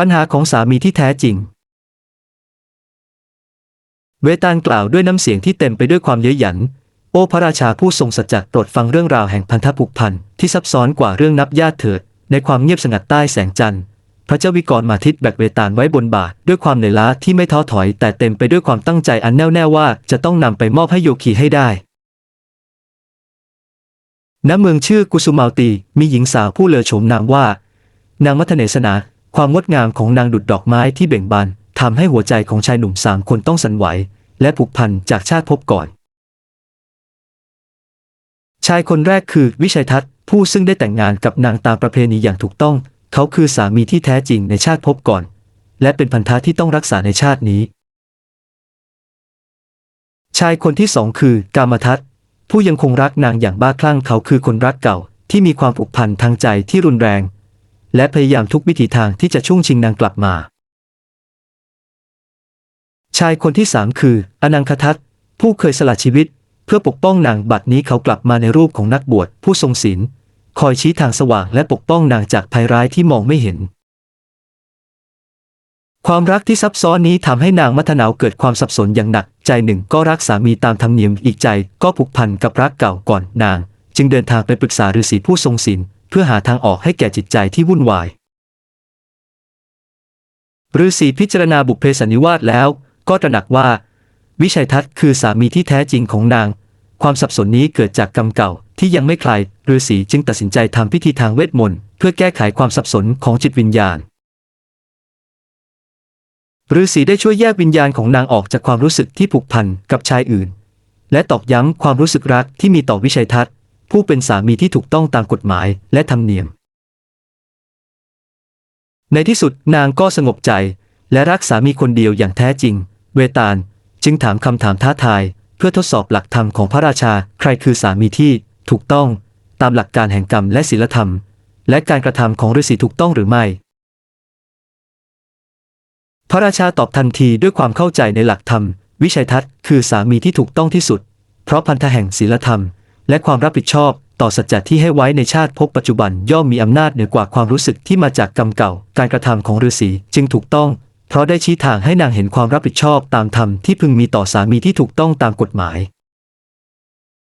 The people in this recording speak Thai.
ปัญหาของสามีที่แท้จริง เวตาลกล่าวด้วยน้ำเสียงที่เต็มไปด้วยความเย้ยหยัน โอ้พระราชาผู้ทรงสัจจะโปรดฟังเรื่องราวแห่งพันธผูกพันที่ซับซ้อนกว่าเรื่องนับญาติเถิด ในความเงียบสงัดใต้แสงจันทร์ พระเจ้าวิกรมาทิตแบกเวตาลไว้บนบาทด้วยความเหนื่อยล้าที่ไม่ท้อถอย แต่เต็มไปด้วยความตั้งใจอันแน่วแน่ว่าจะต้องนำไปมอบให้โยคีให้ได้ณเมืองชื่อกุสุมาลตีมีหญิงสาวผู้เลอโฉมนามว่า นางมัทเนศนา ความงดงามของนางดุดดอกไม้ที่เบ่งบานทำให้หัวใจของชายหนุ่มสามคนต้องสั่นไหว และผูกพันจากชาติภพก่อน ชายคนแรกคือวิชัยทัศน์ผู้ซึ่งได้แต่งงานกับนางตามประเพณีอย่างถูกต้อง เขาคือสามีที่แท้จริงในชาติภพก่อน และเป็นพันธะที่ต้องรักษาในชาตินี้ ชายคนที่สองคือกามทัศน์ผู้ยังคงรักนางอย่างบ้าคลั่งเขาคือคนรักเก่าที่มีความผูกพันทางใจที่รุนแรง และพยายามทุกวิถีทางที่จะช่วงชิงนางกลับมา ชายคนที่สามคือ อนังคทัตผู้เคยสละชีวิต เพื่อปกป้องนางบัดนี้เขากลับมาในรูปของนักบวชผู้ทรงศีลคอยชี้ทางสว่างและปกป้องนางจากภัยร้ายที่มองไม่เห็น ความรักที่ซับซ้อนนี้ทำให้นางมัทนาวเกิดความสับสนอย่างหนัก ใจหนึ่งก็รักสามีตามธรรมเนียมอีกใจก็ผูกพันกับรักเก่าก่อนนาง จึงเดินทางไปปรึกษาฤาษีผู้ทรงศีล พื่อหาทางออกให้แก่จิตใจที่วุ่นวายฤาษีพิจารณาบุพเพสันนิวาสแล้ว ก็ตระหนักว่า วิชัยทัศน์คือสามีที่แท้จริงของนาง ความสับสนนี้เกิดจากกรรมเก่าที่ยังไม่คลายฤาษีจึงตัดสินใจทำพิธีทางเวทมนต์เพื่อแก้ไขความสับสนของจิตวิญญาณฤาษีได้ช่วยแยกวิญญาณของนางออกจากความรู้สึกที่ผูกพันกับชายอื่น และตอกย้ำความรู้สึกรักที่มีต่อวิชัยทัศน์ ผู้เป็นสามีที่ถูกต้องตามกฎหมายและธรรมเนียม ในที่สุดนางก็สงบใจ และรักสามีคนเดียวอย่างแท้จริง เวตาลจึงถามคำถามท้าทาย เพื่อทดสอบหลักธรรมของพระราชาใครคือสามีที่ถูกต้องตามหลักการแห่งกรรมและศีลธรรม และการกระทำของฤาษีถูกต้องหรือไม่ พระราชาตอบทันทีด้วยความเข้าใจในหลักธรรม วิชัยทัศน์คือสามีที่ถูกต้องที่สุด เพราะพันธะแห่งศีลธรรม และความรับผิดชอบ ต่อสัจจะที่ให้ไว้ในชาติภพปัจจุบันย่อมมีอำนาจเหนือกว่าความรู้สึกที่มาจากกรรมเก่า การกระทำของฤาษีจึงถูกต้อง เพราะได้ชี้ทางให้นางเห็นความรับผิดชอบตามธรรมที่พึงมีต่อสามีที่ถูกต้องตามกฎหมาย